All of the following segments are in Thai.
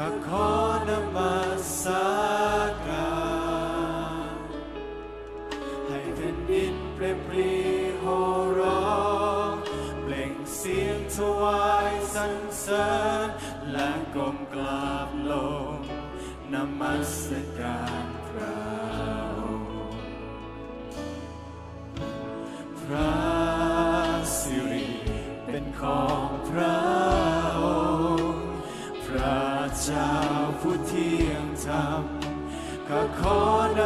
ข้าขอนมัสการให้แผ่นดินเปรยปรีโหร้องเปล่งเสียงถวายสรรเสริญและก้มกราบลงนมัสการพระองค์พระ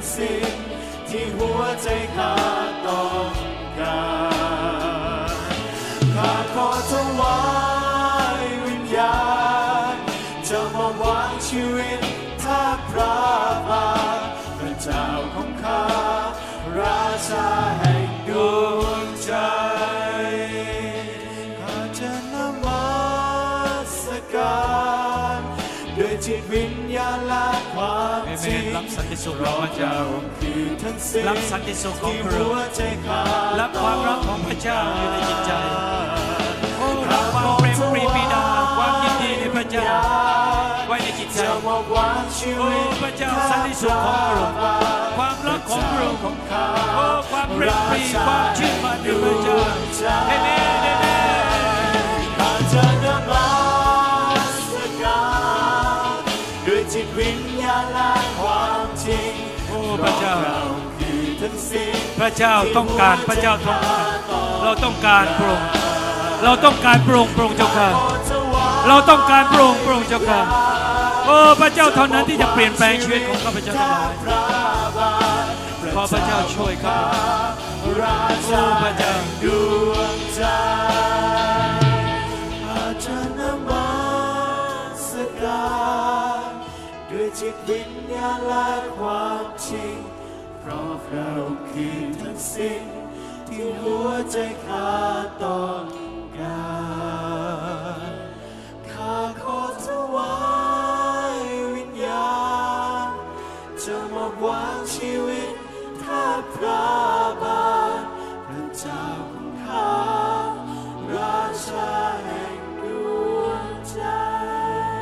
ทั้งสิ้นที่หัวใจข้าต้องการข้าขอถวายวิญญาณจะมอบวางชีวิตท่าพระบาทพระเจ้าของข้าราชาแห่งดวงใจข้าจะนมัสการด้วยจิตวิญญาณ ความจริงรับสันติสุขของพระเจ้าคือทั้งสิ้นรับสันติสุขของพระองค์รับความรักของพระเจ้าอยู่ในจิตใจโอ้รับความเปรมปรีปีดาความยินดีในพระเจ้าไว้ในจิตใจมอบวางชีโอ้วิตพระเจ้าสันติสุขของพระองค์ความรักของพระองค์โอ้ความเปรมปรีความชื่น พระเจ้าต้องการพระเจ้าต้องการเราต้องการพระองค์เราต้องการพระองค์พระองค์เจ้าค่ะเราต้องการพระองค์พระองค์เจ้าค่ะโอ้พระเจ้าเท่านั้นที่จะเปลี่ยนแปลงชีวิตของข้าพเจ้าทั้งหลายขอพระเจ้าช่วยข้าพเจ้าราชาพระเจ้าดวงใจอาจจะนมัสการด้วยจิตวิญญาณและความจริง เพราะเราคือทั้งสิ้นที่หัวใจข้าต้องการข้าขอถวายวิญญาณจะมอบวางชีวิตท่าพระบาทพระเจ้าของข้าราชาแห่งดวงใจ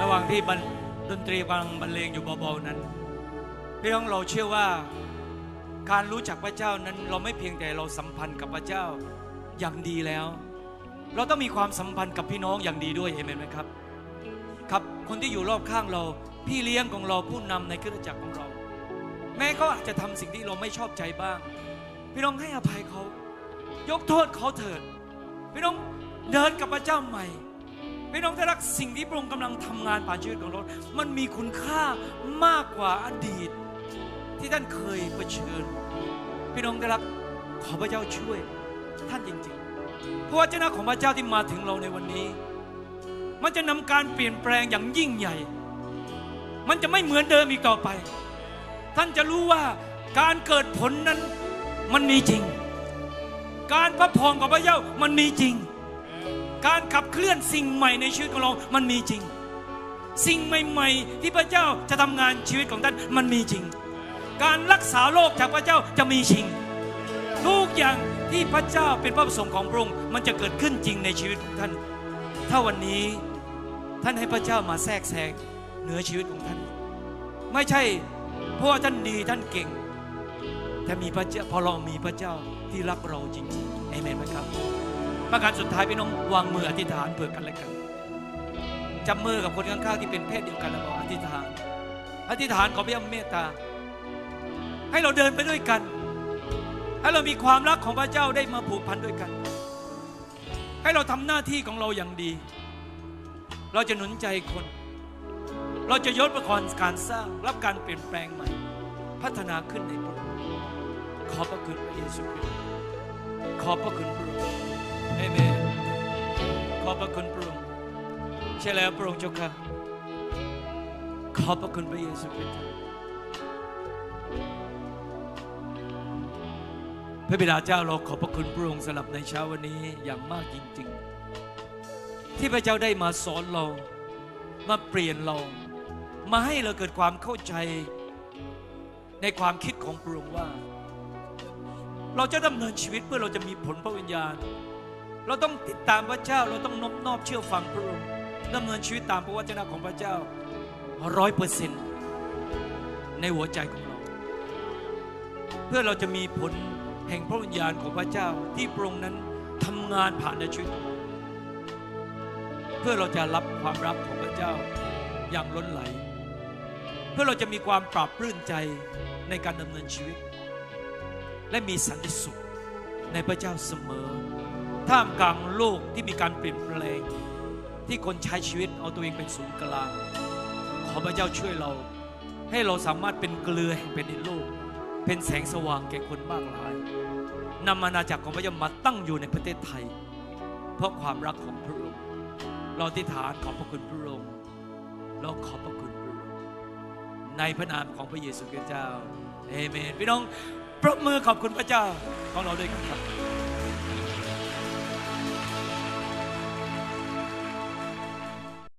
ระหว่างที่บรรดนตรีกำลังบรรเลงอยู่เบาๆนั้นพี่น้องเราเชื่อว่า การรู้จักพระเจ้านั้นเราไม่เพียงแต่เราสัมพันธ์กับพระเจ้าอย่างดีแล้ว เราต้องมีความสัมพันธ์กับพี่น้องอย่างดีด้วยเห็นไหมครับ ครับคนที่อยู่รอบข้างเรา พี่เลี้ยงของเราผู้นำในคริสตจักรของเรา แม้เขาอาจจะทำสิ่งที่เราไม่ชอบใจบ้าง พี่น้องให้อภัยเขา ยกโทษเขาเถิด พี่น้องเดินกับพระเจ้าใหม่พี่น้องที่รักสิ่งที่พระองค์กำลังทำงานผ่านชีวิตของเรา มันมีคุณค่ามากกว่าอดีต ที่ท่านเคยเผชิญ พี่น้องที่รักขอพระเจ้าช่วยท่านจริงๆ เพราะวจนะของพระเจ้าที่มาถึงเราในวันนี้ มันจะนำการเปลี่ยนแปลงอย่างยิ่งใหญ่ มันจะไม่เหมือนเดิมอีกต่อไป ท่านจะรู้ว่าการเกิดผลนั้นมันมีจริง การพระพรของพระเจ้ามันมีจริง การขับเคลื่อนสิ่งใหม่ในชีวิตของเรา มันมีจริง สิ่งใหม่ ๆ ที่พระเจ้าจะทำงานชีวิตของท่านมันมีจริง การรักษาโรคจากพระเจ้าจะมีจริง ทุกอย่างที่พระเจ้าเป็นพระประสงค์ของพระองค์มันจะเกิดขึ้นจริงในชีวิตของท่าน ถ้าวันนี้ท่านให้พระเจ้ามาแทรกแซงเหนือชีวิตของท่าน ไม่ใช่เพราะท่านดีท่านเก่ง แต่มีพระเจ้าพอเรามีพระเจ้าที่รักเราจริงๆเอเมนไหมครับ ประการสุดท้ายพี่น้องวางมืออธิษฐานเผื่อกันและกันจับมือกับคนข้างๆที่เป็นเพศเดียวกันแล้วบอกอธิษฐาน อธิษฐานขอพระเจ้าเมตตา ให้เราเดินไปด้วยกัน ให้เรามีความรักของพระเจ้าได้มาผูกพันด้วยกัน ให้เราทำหน้าที่ของเราอย่างดี เราจะหนุนใจคน เราจะยศประกรการสร้างรับการเปลี่ยนแปลงใหม่ พัฒนาขึ้นในพระองค์ขอบพระคุณพระเยซูคริสต์ขอบพระคุณพระองค์เอเมนขอบพระคุณพระองค์ใช่แล้วพระองค์เจ้าค่ะขอบพระคุณพระเยซูคริสต์ พระบิดาเจ้าเราขอบพระคุณพระองค์สำหรับในเช้าวันนี้อย่างมากจริง ๆ ที่พระเจ้าได้มาสอนเรา มาเปลี่ยนเรา มาให้เราเกิดความเข้าใจ ในความคิดของพระองค์ว่า เราจะดำเนินชีวิตเพื่อเราจะมีผลพระวิญญาณ เราต้องติดตามพระเจ้าเราต้องนบนอบเชื่อฟังพระองค์ดำเนินชีวิตตามพระวจนะของพระเจ้าร้อยเปอร์เซ็นต์ในหัวใจของเรา เพื่อเราจะมีผล แห่งพระวิญญาณของพระเจ้าที่พระองค์นั้นทำงานผ่านในชีวิต เพื่อเราจะรับความรักของพระเจ้าอย่างล้นไหล เพื่อเราจะมีความปราบปลื้มใจในการดำเนินชีวิต และมีสันติสุขในพระเจ้าเสมอ ท่ามกลางโลกที่มีการเปลี่ยนแปลง ที่คนใช้ชีวิตเอาตัวเองเป็นศูนย์กลาง ขอพระเจ้าช่วยเรา ให้เราสามารถเป็นเกลือแห่งแผ่นดินโลก เป็นแสงสว่างแก่คนมากมายนำอาณาจักรของพระเจ้ามาตั้งอยู่ในประเทศไทย เพราะความรักของพระองค์เราที่ฐานขอบพระคุณพระองค์เราขอบพระคุณพระองค์ในพระนามของพระเยซูคริสต์เจ้าเอเมนพี่น้องปรบมือขอบคุณพระเจ้าของเราด้วยกันครับ